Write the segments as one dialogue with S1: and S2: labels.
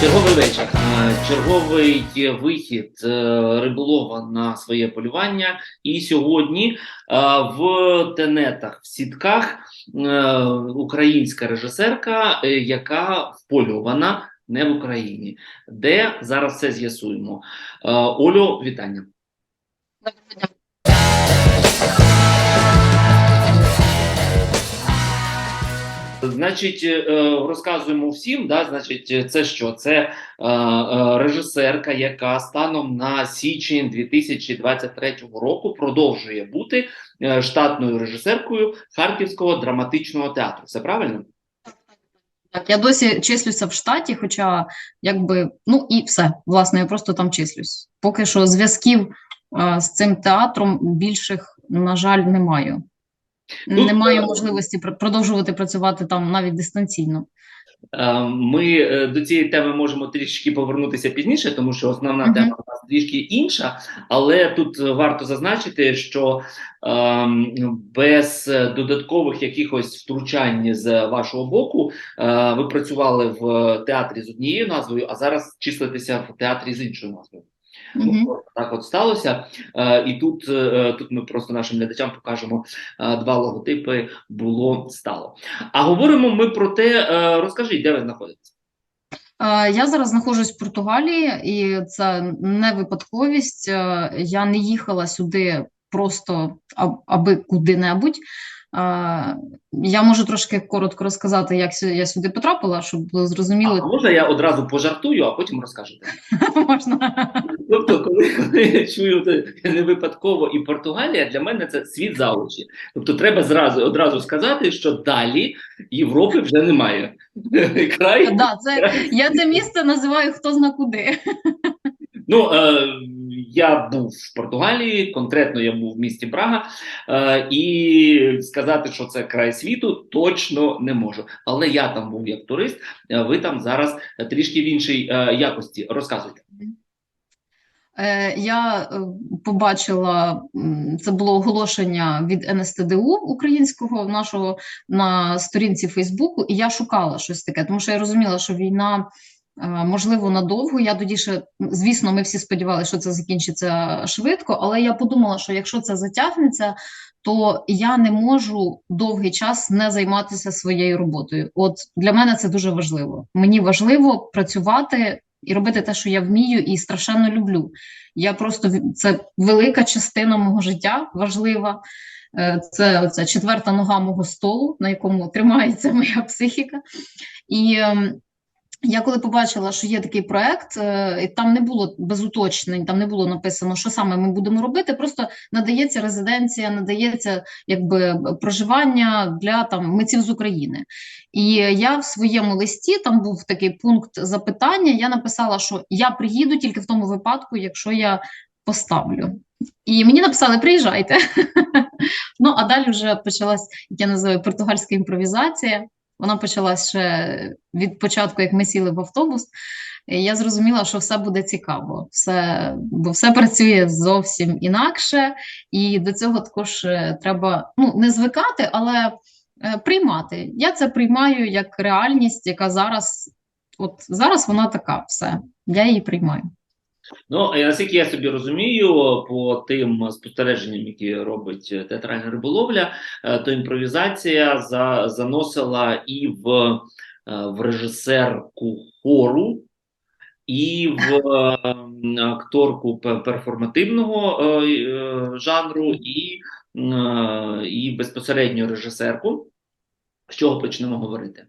S1: Черговий вечір. Черговий вихід е, риболова на своє полювання. І сьогодні е, в тенетах, в сітках е, українська режисерка, яка вполювана не в Україні. Де зараз все з'ясуємо. Олю, вітання.
S2: Доброго дня.
S1: Значить, е, розказуємо всім. Да, значить, це що? Це е, е, режисерка, яка станом на січень 2023 року продовжує бути е, штатною режисеркою Харківського драматичного театру. Все правильно?
S2: Так, я досі числюся в штаті, хоча якби ну і все. Власне, я просто там числюсь. Поки що зв'язків е, з цим театром більших, на жаль, не маю.
S1: Ну,
S2: Немає можливості продовжувати працювати там навіть дистанційно.
S1: Е, Ми е, до цієї теми можемо трішки повернутися пізніше, тому що основна
S2: Мгм.
S1: тема у нас трішки інша. Але тут е, варто зазначити, що ем, без додаткових якихось втручань з вашого боку е, ви працювали в театрі з однією назвою, а зараз числитеся в театрі з іншою назвою. Ну, так от сталося. Е, і тут, е, тут ми просто нашим глядачам покажемо е, два логотипи було стало. А говоримо ми про те, е, розкажіть, де ви знаходитесь?
S2: Е, Я зараз знаходжусь в Португалії, і це не випадковість. Е, Я не їхала сюди просто аби куди-небудь. Я можу трошки коротко розказати, як я сюди потрапила, щоб було
S1: А
S2: зрозуміло,
S1: можна я одразу пожартую, а потім розкажете?
S2: можна.
S1: Тобто, коли, коли я чую не випадково і Португалія, для мене це світ за очі. Тобто, треба зразу одразу сказати, що далі Європи вже немає. Край
S2: Да, це, я це місце називаю хто зна куди.
S1: Ну, е, я був в Португалії, конкретно я був в місті Прага, е, і сказати, що це край світу, точно не можу. Але я там був як турист, е, ви там зараз трішки в іншій е, якості. Розказуйте.
S2: Е, Я е, побачила, це було оголошення від НСТДУ українського нашого на сторінці Фейсбуку, і я шукала щось таке, тому що я розуміла, що війна можливо надовго. Я тоді ще, звісно, ми всі сподівалися, що це закінчиться швидко, але я подумала, що якщо це затягнеться, то я не можу довгий час не займатися своєю роботою. От для мене це дуже важливо. Мені важливо працювати і робити те, що я вмію, і страшенно люблю. Я просто це велика частина мого життя, важлива. Е, Це оця четверта нога мого столу, на якому тримається моя психіка. І ем, я коли побачила, що є такий проект, е, і там не було без уточнень, там не було написано, що саме ми будемо робити. Просто надається резиденція, надається якби проживання для там митців з України. І я в своєму листі там був такий пункт запитання. Я написала, що я приїду тільки в тому випадку, якщо я поставлю. І мені написали: приїжджайте. Ну а далі вже почалась, я називаю, португальська імпровізація. Вона почалась ще від початку, як ми сіли в автобус. Я зрозуміла, що все буде цікаво, все, бо все працює зовсім інакше, і до цього також е, треба ну, не звикати, але е, приймати. Я це приймаю як реальність, яка зараз, от зараз вона така, все. Я її приймаю.
S1: Ну, наскільки я собі розумію, по тим спостереженням, які робить е, театральна риболовля, е, то імпровізація за, заносила і в, е, в режисерку хору, і в е, акторку перформативного е, е, жанру, і, е, і безпосередньо режисерку. З чого почнемо говорити?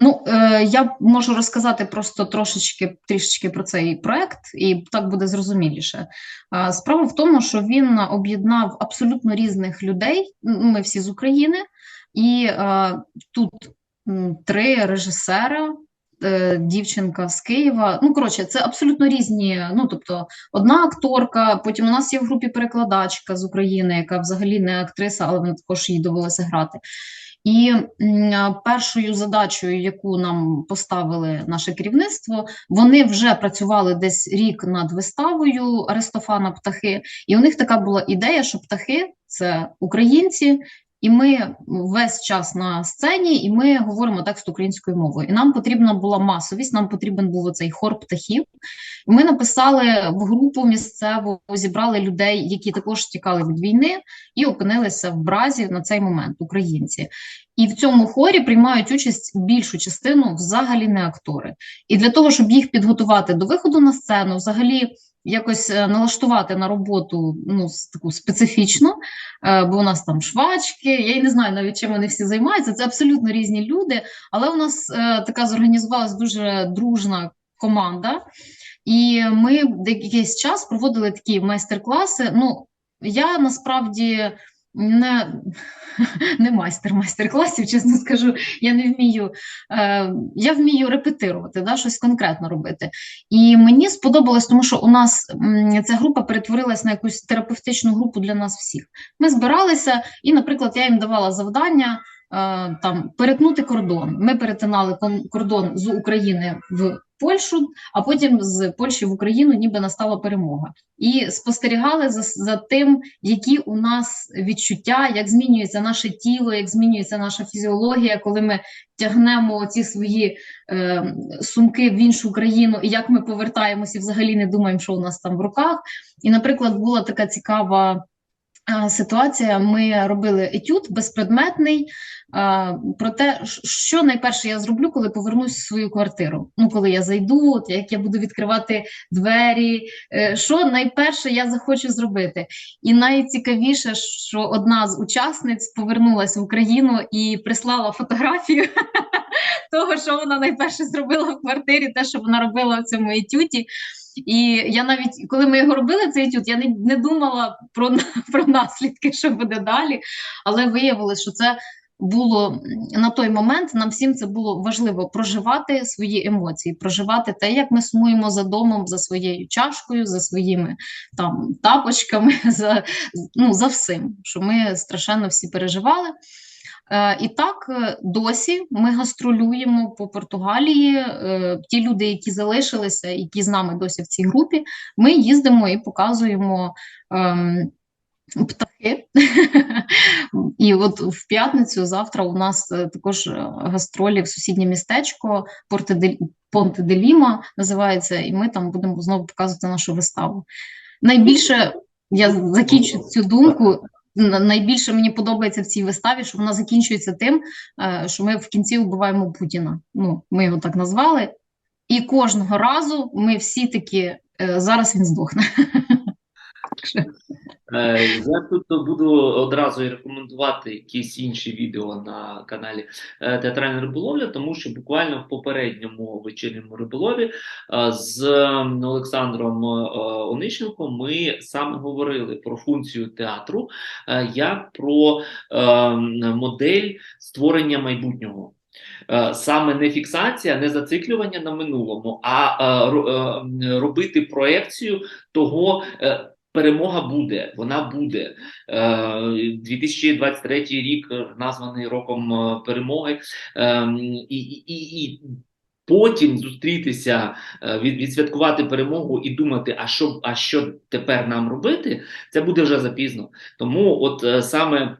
S2: Ну, е, я можу розказати просто трошечки трішечки про цей проект, і так буде зрозуміліше. Е, Справа в тому, що він об'єднав абсолютно різних людей. Ми всі з України, і е, тут три режисера. е, Дівчинка з Києва. Ну, коротше, це абсолютно різні. Ну, тобто, одна акторка, потім у нас є в групі перекладачка з України, яка взагалі не актриса, але вона також їй довелося грати. І першою задачею, яку нам поставили наше керівництво, вони вже працювали десь рік над виставою Аристофана Птахи, і у них така була ідея, що птахи це українці, і ми весь час на сцені, і ми говоримо текст українською мовою. І нам потрібна була масовість, нам потрібен був оцей хор птахів. І Ми написали в групу місцеву, зібрали людей, які також тікали від війни, і опинилися в бразі на цей момент українці. І в цьому хорі приймають участь більшу частину взагалі не актори. І для того, щоб їх підготувати до виходу на сцену, взагалі якось е, налаштувати на роботу ну, таку специфічну, е, бо у нас там швачки, я й не знаю навіть чим вони всі займаються. Це абсолютно різні люди, але у нас е, така зорганізувалась дуже дружна команда. І ми якийсь час проводили такі майстер-класи. Ну, я насправді не, не майстер майстер-класів, чесно скажу, я не вмію. Е, я вмію репетирувати, да, щось конкретно робити. І мені сподобалось, тому що у нас ця група перетворилась на якусь терапевтичну групу для нас всіх. Ми збиралися, і, наприклад, я їм давала завдання. Е, Там перетнути кордон. Ми перетинали кордон з України в Польщу, а потім з Польщі в Україну, ніби настала перемога, і спостерігали за, за тим, які у нас відчуття, як змінюється наше тіло, як змінюється наша фізіологія, коли ми тягнемо ці свої е, сумки в іншу країну, і як ми повертаємося, і взагалі не думаємо, що у нас там в руках. І, наприклад, була така цікава. Ситуація, ми робили етюд безпредметний про те, що найперше я зроблю, коли повернусь в свою квартиру. Ну, коли я зайду, як я буду відкривати двері, е, що найперше я захочу зробити. І найцікавіше, що одна з учасниць повернулася в Україну і прислала фотографію того, що вона найперше зробила в квартирі, те, що вона робила в цьому етюді. І я навіть, коли ми його робили, цей етюд, я не, не думала про, про наслідки, що буде далі, але виявилось, що це було на той момент, нам всім це було важливо проживати свої емоції, проживати те, як ми сумуємо за домом, за своєю чашкою, за своїми там тапочками, за, ну, за всім, що ми страшенно всі переживали. Е, І так е, досі ми гастролюємо по Португалії. Е, Ті люди, які залишилися, які з нами досі в цій групі, ми їздимо і показуємо ем, птахи. І от в п'ятницю завтра у нас також гастролі в сусіднє містечко Понте де Ліма називається, і ми там будемо знову показувати нашу виставу. Найбільше я закінчу цю думку. На- Найбільше мені подобається в цій виставі, що вона закінчується тим, е, що ми в кінці вбиваємо Путіна. Ну, ми його так назвали. І кожного разу ми всі такі е, зараз він здохне.
S1: Е, Я тут буду одразу рекомендувати якісь інші відео на каналі е, Театральна риболовля, тому що буквально в попередньому вечірньому риболові е, з Олександром е, Онищенком ми саме говорили про функцію театру як про модель створення майбутнього. Саме не фіксація, не зациклювання на минулому, а робити проекцію того. Перемога буде, вона буде. Е, 2023 рік е, названий роком е, перемоги, Ем, і, і, і, потім зустрітися, е, відсвяткувати перемогу і думати, а що, а що тепер нам робити, це буде вже запізно. Тому, от саме.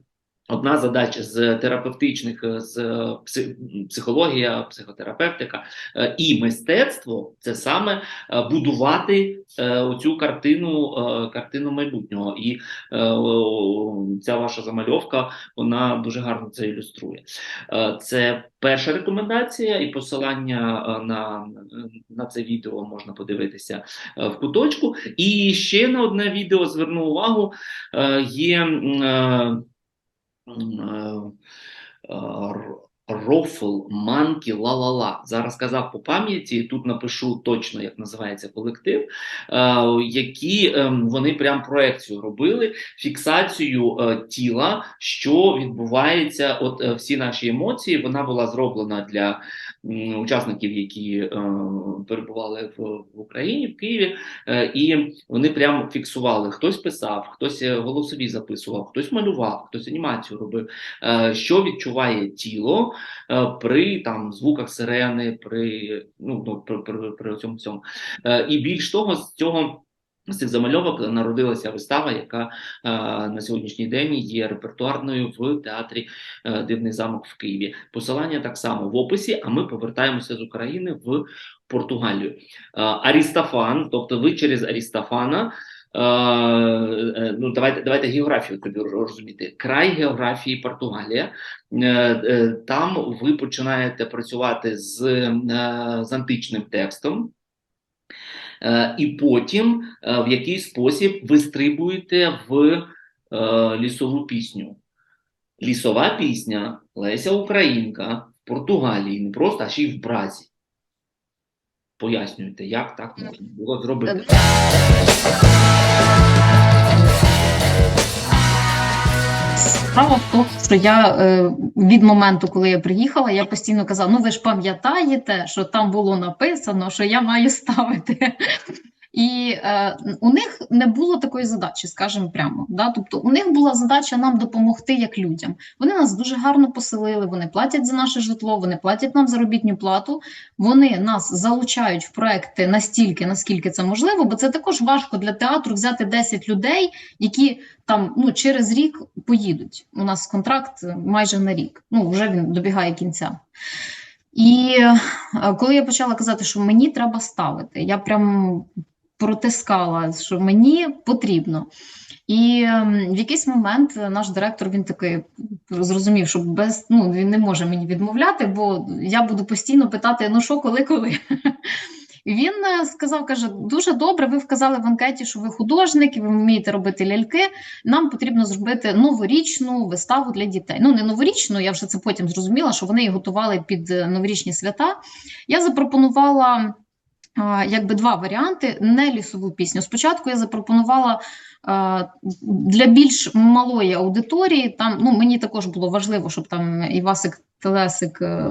S1: Одна задача з терапевтичних, е, з е, психологія, психотерапевтика е, і мистецтво це саме будувати оцю картину, картину майбутнього. І ця ваша замальовка вона дуже гарно це ілюструє. Це перша рекомендація, і посилання на, на це відео можна подивитися в куточку. І ще на одне відео зверну увагу: є. Е, е, Рофл, манкі, ла-ла-ла. Зараз казав по пам'яті, тут напишу точно, як називається колектив, е, які е, вони прям проекцію робили, фіксацію тіла, що відбувається. От всі наші емоції, вона була зроблена для учасників, які е, перебували в, Україні, в Києві, е, і вони прямо фіксували. Хтось писав, хтось е, голосові записував, хтось малював, хтось анімацію робив, що відчуває тіло при там звуках сирени, при ну, ну при, при, при цьому всьому. І більш того, з цього. З цих замальовок народилася вистава, яка е, на сьогоднішній день є репертуарною в театрі е, Дивний замок в Києві. Посилання так само в описі. А ми повертаємося з України в Португалію. Е, Арістофан, тобто ви через Арістофана. е, е, Ну, давайте давайте географію тобі розуміти. Край географії Португалія. Е, е, Там ви починаєте працювати з, е, з античним текстом. Е, І потім е, в який спосіб ви стрибуєте в е, лісову пісню. Лісова пісня Леся Українка в Португалії, не просто, а ще й в Бразі. Пояснюйте, як так можна було зробити.
S2: Справа в тому, що я е, від моменту, коли я приїхала, я постійно казала: ну ви ж пам'ятаєте, що там було написано, що я маю ставити. І е, у них не було такої задачі, скажімо прямо. Да? Тобто у них була задача нам допомогти як людям. Вони нас дуже гарно поселили, вони платять за наше житло, вони платять нам заробітну плату. Вони нас залучають в проекти настільки, наскільки це можливо, бо це також важко для театру взяти 10 людей, які там ну через рік поїдуть. У нас контракт майже на рік. Ну вже він добігає кінця. І е, коли я почала казати, що мені треба ставити, я прям протискала, що мені потрібно. І ем, в якийсь момент наш директор він такий зрозумів, що без ну він не може мені відмовляти, бо я буду постійно питати: ну що, коли, коли. Він е, сказав: каже: дуже добре, ви вказали в анкеті, що ви художник, і ви вмієте робити ляльки. Нам потрібно зробити новорічну виставу для дітей. Ну, не новорічну, я вже це потім зрозуміла, що вони її готували під е, новорічні свята. Я запропонувала. а, Якби два варіанти, не лісову пісню. Спочатку я запропонувала для більш малої аудиторії. Там ну мені також було важливо, щоб там Івасик Телесик е,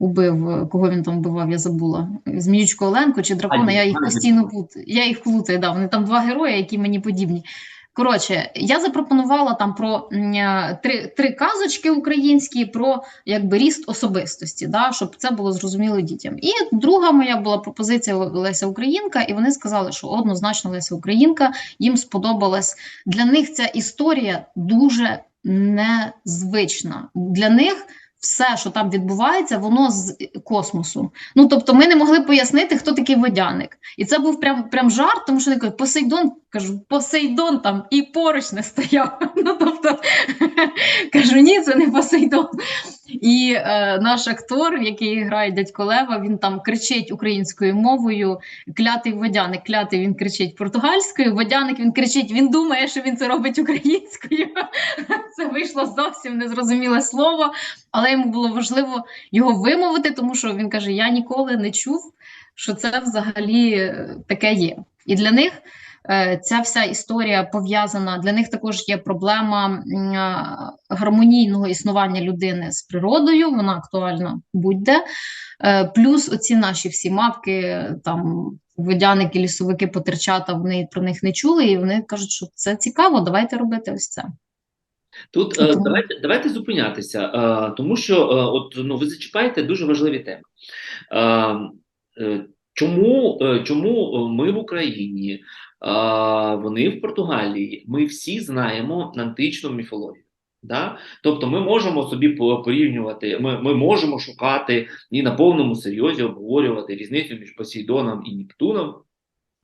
S2: убив, кого він там вбивав, я забула. Зміючку Оленку чи дракона. Я їх постійно плутаю. Я їх плутаю. Да, вони там два герої, які мені подібні. Коротше, я запропонувала там про е, три, три казочки українські про якби ріст особистості, да, щоб це було зрозуміло дітям. І друга моя була пропозиція Леся Українка, і вони сказали, що однозначно Леся Українка їм сподобалась. Для них ця історія дуже незвична. Для них все, що там відбувається, воно з космосу. Ну тобто, ми не могли пояснити, хто такий водяник. І це був прям прям жарт, тому що кажуть, Посейдон, кажу, Посейдон там і поруч не стояв. Ну тобто кажу, ні, це не Посейдон. І е, наш актор, який грає дядько Лева, він там кричить українською мовою. Клятий водяник, клятий він кричить португальською. Водяник він кричить, він думає, що він це робить українською. Це вийшло зовсім незрозуміле слово, але йому було важливо його вимовити, тому що він каже: Я ніколи не чув, що це взагалі е, таке є. І для них ця вся історія пов'язана. Для них також є проблема гармонійного існування людини з природою. Вона актуальна будь-де. Е, Плюс оці наші всі мавки, там водяники, лісовики, потерчата, вони про них не чули, і вони кажуть, що це цікаво, давайте робити ось це.
S1: Тут е, давайте, давайте зупинятися, е, тому що е, от ну ви зачіпаєте дуже важливі теми. Е, е, чому, е, чому ми в Україні, е, вони в Португалії, ми всі знаємо античну міфологію. Да? Тобто ми можемо собі по- порівнювати, ми, ми можемо шукати і на повному серйозі обговорювати різницю між Посейдоном і Нептуном.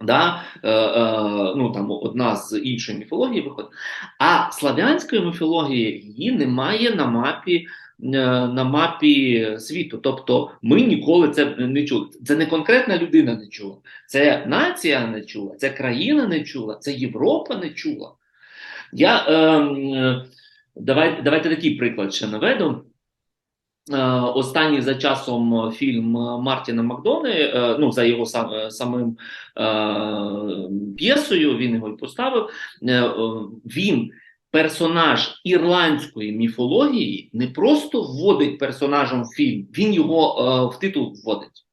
S1: Да? Е, е, ну, там одна з іншої міфології виходить. А славянської міфології її немає на мапі, на мапі світу. Тобто ми ніколи це не чули. Це не конкретна людина не чула, це нація не чула, це країна не чула, це Європа не чула. Я, е, е, давай, давайте такий приклад ще наведу. Е, Останній за часом фільм Мартіна Макдони, е, ну за його сам, е, самим е, п'єсою, він його і поставив. Е, е, Він персонаж ірландської міфології не просто вводить персонажем в фільм, він його е, в титул вводить.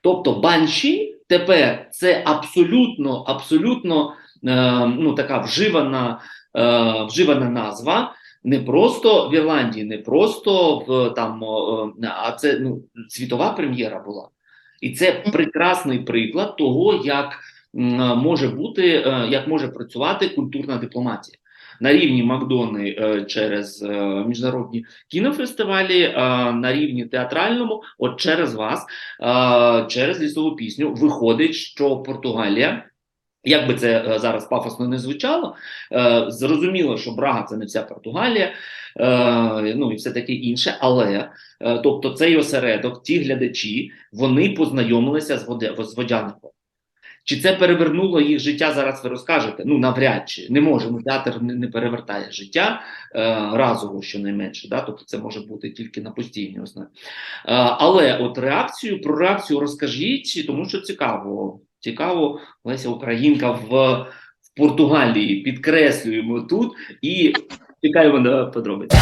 S1: Тобто Банші тепер це абсолютно, абсолютно е, ну, така вживана, е, вживана назва. Не просто в Ірландії, не просто в там, е, а це ну, світова прем'єра була. І це прекрасний приклад того, як може бути, е, як може працювати культурна дипломатія. На рівні Макдони е, через е, міжнародні кінофестивалі, е, на рівні театральному, от через вас, через лісову пісню, виходить, що Португалія, як би це зараз пафосно не звучало, зрозуміло, що Брага це не вся Португалія, ну і все таке інше, але тобто цей осередок, ті глядачі, вони познайомилися з водяником. Чи це перевернуло їх життя? Зараз ви розкажете? Ну навряд чи не може. Ну, театр не перевертає життя е, разово, щонайменше. Да? Тобто це може бути тільки на постійній основі. Е, але от реакцію про реакцію розкажіть, тому що цікаво. Цікаво, Леся Українка в, в Португалії підкреслюємо тут і чекаємо на подробиці.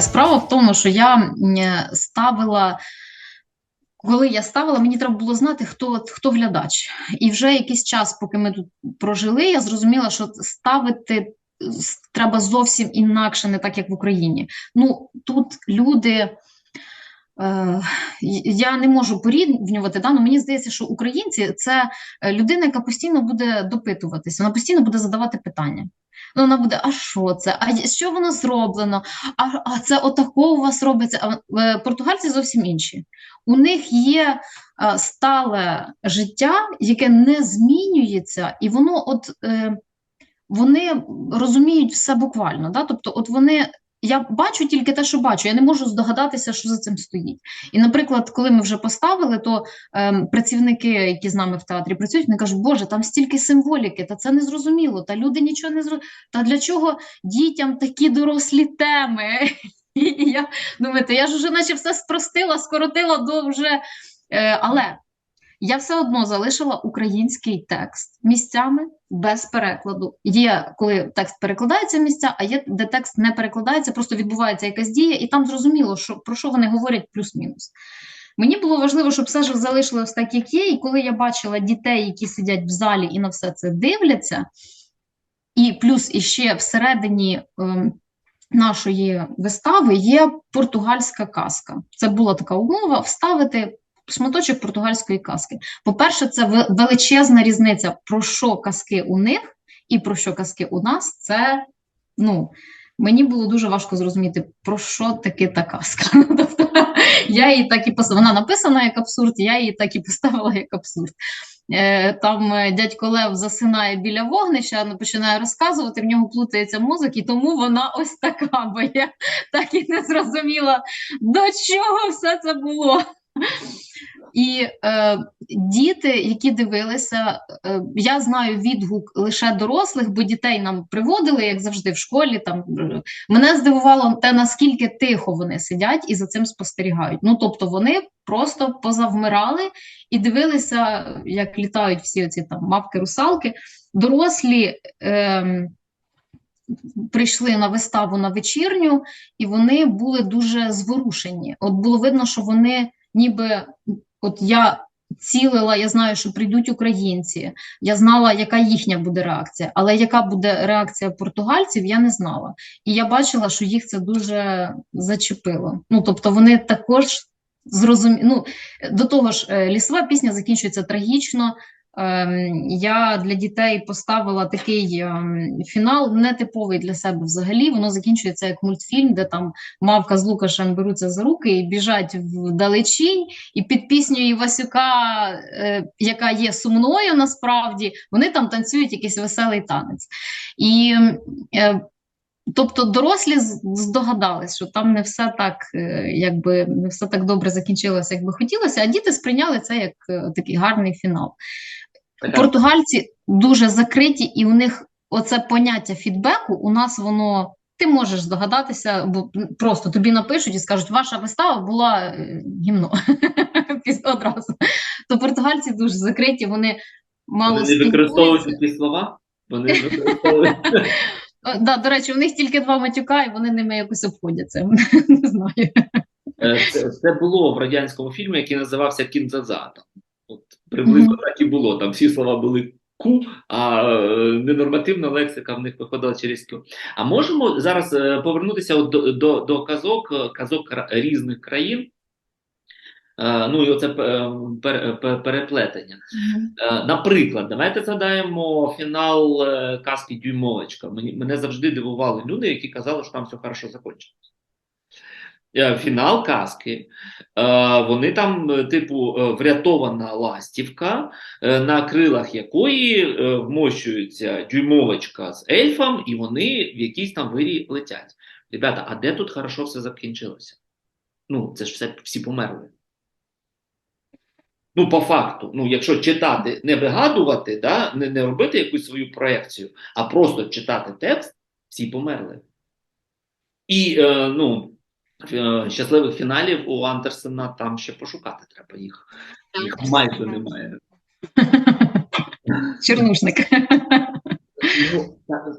S2: Справа в тому, що я е, ставила, коли я ставила, мені треба було знати, хто, хто глядач. І вже якийсь час, поки ми тут прожили, я зрозуміла, що ставити треба зовсім інакше, не так, як в Україні. Ну, тут люди. Е, я не можу порівнювати, да? але мені здається, що українці це е, людина, яка постійно буде допитуватися, вона постійно буде задавати питання. Ну, вона буде, а що це? А що воно зроблено? А, а це отако у вас робиться. А е, португальці зовсім інші. У них є е, стале життя, яке не змінюється, і воно от е, вони розуміють все буквально. Да? Тобто, от вони. Я бачу тільки те, що бачу, я не можу здогадатися, що за цим стоїть. І, наприклад, коли ми вже поставили, то ем, працівники, які з нами в театрі працюють, вони кажуть, Боже, там стільки символіки, та це не зрозуміло, та люди нічого не зрозуміли. Та для чого дітям такі дорослі теми? І я думаю, я ж вже наче все спростила, скоротила до вже. Е, але я все одно залишила український текст місцями без перекладу. Є, коли текст перекладається місця, а є, де текст не перекладається, просто відбувається якась дія, і там зрозуміло, що, про що вони говорять плюс-мінус. Мені було важливо, щоб все ж залишилось так, як є, і коли я бачила дітей, які сидять в залі і на все це дивляться, і плюс іще всередині ем, нашої вистави є португальська казка. Це була така умова вставити шматочок португальської казки. По-перше, це величезна різниця, про що казки у них і про що казки у нас. Це ну. Мені було дуже важко зрозуміти, про що таке та казка. Тобто, я її так і поставила. Вона написана як абсурд, я її так і поставила як абсурд. Е, Там е, дядько Лев засинає біля вогнища, ну, починає розказувати, в нього плутається мозок, і тому вона ось така, бо я так і не зрозуміла, до чого все це було. І е, діти, які дивилися, е, я знаю відгук лише дорослих, бо дітей нам приводили, як завжди, в школі. Там мене здивувало те, наскільки тихо вони сидять і за цим спостерігають. Ну тобто вони просто позавмирали і дивилися, як літають всі оці там мавки-русалки. Дорослі. Е, Прийшли на виставу на вечірню, і вони були дуже зворушені. От було видно, що вони ніби от я цілила, я знаю, що прийдуть українці, я знала, яка їхня буде реакція, але яка буде реакція португальців, я не знала. І я бачила, що їх це дуже зачепило. Ну, тобто вони також зрозуміли. Ну, до того ж, е, лісова пісня закінчується трагічно. Ем, Я для дітей поставила такий ем, фінал, нетиповий для себе взагалі. Воно закінчується як мультфільм, де там Мавка з Лукашем беруться за руки і біжать вдалечінь, і під пісню Івасюка, е, яка є сумною насправді, вони там танцюють якийсь веселий танець. І е, Тобто дорослі здогадались, що там не все так, е, якби не все так добре закінчилося, як би хотілося, а діти сприйняли це як такий гарний фінал. Португальці дуже закриті, і у них оце поняття фідбеку, у нас воно. Ти можеш здогадатися, бо просто тобі напишуть і скажуть, ваша вистава була е, гімно одразу. То португальці дуже закриті, вони мало
S1: Вони використовують ці слова. Вони використовують.
S2: Е, Да, до речі, у них тільки два матюка, і вони ними якось обходяться. Не знаю.
S1: Е, Це, було в радянському фільмі, який називався Кінзаза. От приблизно так і було. Там всі слова були ку, а е, ненормативна лексика в них виходила через кю. А можемо зараз е, повернутися до, до, до казок, е, казок різних країн. Ну і оце пер- пер- переплетення. Наприклад, давайте згадаємо фінал казки Дюймовочка. Мене завжди дивували люди, які казали, що там все хорошо закінчилось. Е, Фінал казки. е, Вони там, е, типу, врятована ластівка, на крилах якої вмощується дюймовочка з ельфом, і вони в якійсь там вирі летять. Ребята, а де тут хорошо все закінчилося? Ну, це ж все всі померли. Ну, по факту, ну, якщо читати, не вигадувати, да, не, не робити якусь свою проекцію, а просто читати текст, всі померли. І е, ну, щасливих фіналів у Андерсена там ще пошукати треба їх. Їх майже немає.
S2: Чорнушник.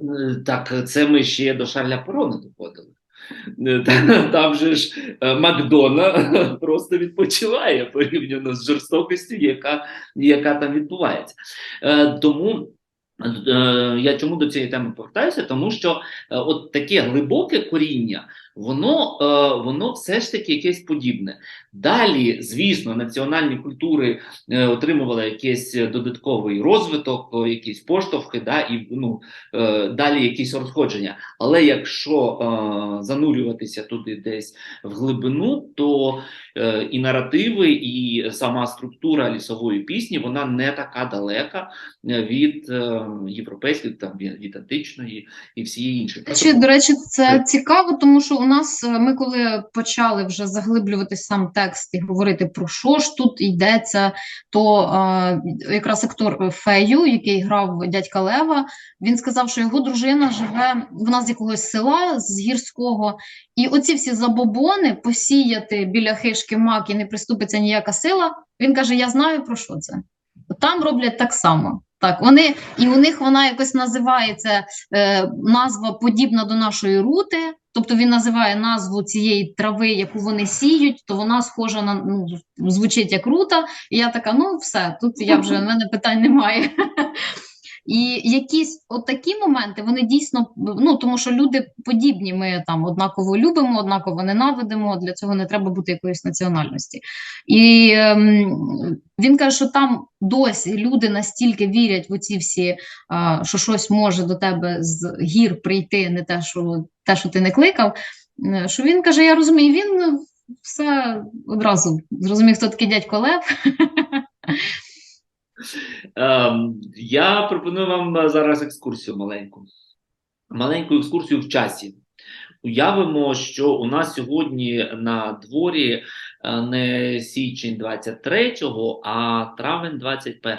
S1: Ну, так, це ми ще до Шарля Перо не доходили. Е, Там же ж е, Макдона просто відпочиває порівняно з жорстокістю, яка, яка там відбувається. Е, Тому я чому до цієї теми повертаюся? Тому що от таке глибоке коріння, воно, е, воно все ж таки якесь подібне. Далі, звісно, національні культури е, отримували якийсь додатковий розвиток, о, якісь поштовхи, да, і ну, е, далі якісь розходження. Але якщо е, занурюватися туди десь в глибину, то е, і наративи, і сама структура лісової пісні вона не така далека е, від е, європейської, там від від античної і всієї іншої.
S2: Речі, до речі, це цікаво, тому що у нас е, ми коли почали вже заглиблюватись в сам текст і говорити про що ж тут йдеться, то е, якраз актор Фею, який грав дядька Лева, він сказав, що його дружина живе вона з якогось села з гірського, і оці всі забобони посіяти біля хишки мак і не приступиться ніяка сила. Він каже: Я знаю про що це. Там роблять так само. Так, вони і у них вона якось називається е, назва подібна до нашої рути. Тобто він називає назву цієї трави, яку вони сіють, то вона схожа на ну, звучить як рута. І я така: ну все, тут я вже в мене питань немає. І якісь от такі моменти вони дійсно ну тому, що люди подібні, ми там однаково любимо, однаково ненавидимо. Для цього не треба бути якоїсь національності. І ем, він каже, що там досі люди настільки вірять в оці всі, а, що щось може до тебе з гір прийти, не те, що те, що ти не кликав. е, Що він каже: Я розумію, він все одразу зрозумів, хто такий дядько Лев.
S1: Ем, я пропоную вам е, зараз екскурсію маленьку. Маленьку екскурсію в часі. Уявимо, що у нас сьогодні на дворі е, не січень 23, а травень 21.